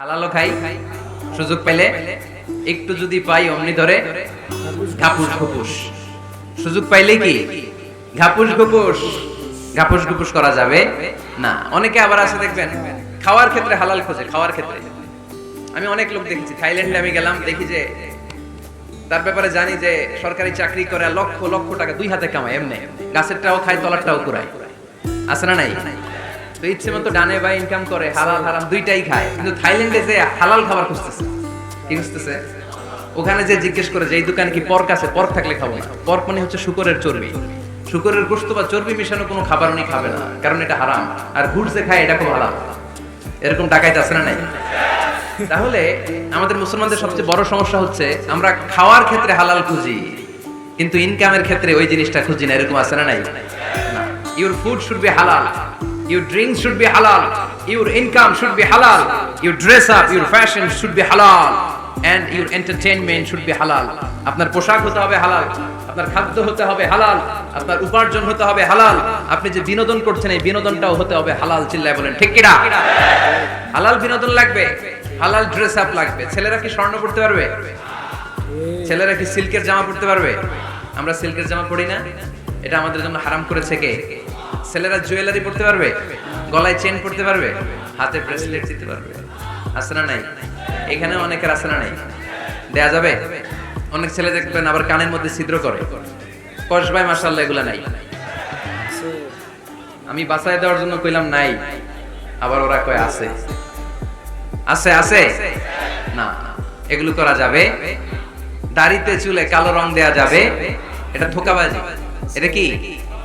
হালালো খাই, সুযোগ পেলে একটু যদি পাই অমনি ধরে, ঘাপুস ঘুপুস। সুযোগ পাইলে কি? ঘাপুস ঘুপুস। ঘাপুস ঘুপুস করা যাবে? না, অনেকে আবার আছে দেখবেন, খাওয়ার ক্ষেত্রে হালাল খোঁজে, খাওয়ার ক্ষেত্রে। আমি অনেক লোক দেখেছি, থাইল্যান্ডে আমি গেলাম, দেখি যে তার ব্যাপারে জানি যে সরকারি চাকরি করে লক্ষ লক্ষ টাকা দুই হাতে কামায়, এমনি। গাছেরটাও খায় তলারটাও কুড়ায়। আছে না নাই? তো ইচ্ছে মতো ডানে বা ইনকাম করে, হালাল, হারাম দুইটাই খায়। কিন্তু থাইল্যান্ডে যে হালাল খাবার খুঁজতেছে, কি খুঁজতেছে? ওখানে যে জিজ্ঞেস করে যে, এই দোকানে কি পর্ক আছে? পর্ক থাকলে খাব পর্ক মানে হচ্ছে শুকরের চর্বি। শুকরের গোস্ত বা চর্বি কোনো খাবার উনি খাবে না, কারণ এটা হারাম। আর খায়, এটা খুব হারাম এরকম আছে না নাই? তাহলে আমাদের মুসলমানদের সবচেয়ে বড় সমস্যা হচ্ছে, আমরা খাওয়ার ক্ষেত্রে হালাল খুঁজি, কিন্তু ইনকামের ক্ষেত্রে ওই জিনিসটা খুঁজি না, এরকম আছে না নাই? ইউর ফুড শুড বি হালাল ইউর ড্রিঙ্কস শুড বি হালাল ইউর ইনকাম শুড বি হালাল your dress up your fashion should be হালাল and your entertainment should be হালাল আপনার পোশাক হতে হবে হালাল। আপনার খাদ্য হতে হবে হালাল। আপনার উপার্জন হতে হবে হালাল। আপনি যে বিনোদন করছেন, এই বিনোদনটাও হতে হবে হালাল চিল্লায় বলেন। ঠিক কিনা? হালাল বিনোদন লাগবে। হালাল ড্রেস আপ লাগবে। ছেলেরা কি স্বর্ণ পড়তে পারবে? ছেলেরা কি সিল্কের জামা পড়তে পারবে? আমরা সিল্কের জামা পড়ি না। এটা আমাদের জন্য হারাম করেছে কে? ছেলেরা জুয়েলারি পড়তে পারবে? গলায় চেন পড়তে পারবে? হাতে ব্রেসলেট দিতে পারবে। আছে না নাই? এখানে অনেকের আছে না নাই? দেয়া যাবে? অনেক ছেলে দেখবেন আবার কানের মধ্যে ছিদ্র করে। কস ভাই মাসাল্লাহ এগুলা নাই। আমি বাসায় দেওয়ার জন্য কইলাম নাই। আবার ওরা কয় আছে। আছে আছে? না, এগুলো করা যাবে। দাড়িতে চুলে কালো রং দেয়া যাবে। এটা ধোকাবাজি। এটা কি?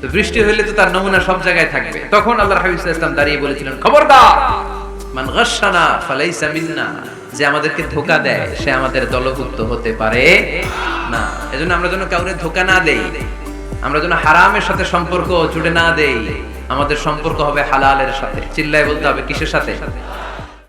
তো বৃষ্টি হইলে তো তার নমুনা সব জায়গায় থাকবে। তখন আল্লাহর হাবিব ওয়াসাল্লাম দাঁড়িয়ে বলেছিলেন, খবরদার! মান গাশানা ফালাইসা মিন্না। যে আমাদেরকে ধোকা দেয়, সে আমাদের দলভুক্ত হতে পারে না। এজন্য আমরা যেন কাউরে ধোকা না দেই, আমরা যেন হারামের সাথে সম্পর্ক জুড়ে না দেই, আমাদের সম্পর্ক হবে হালালের সাথে। চিল্লায় বলতে হবে কিসের সাথে?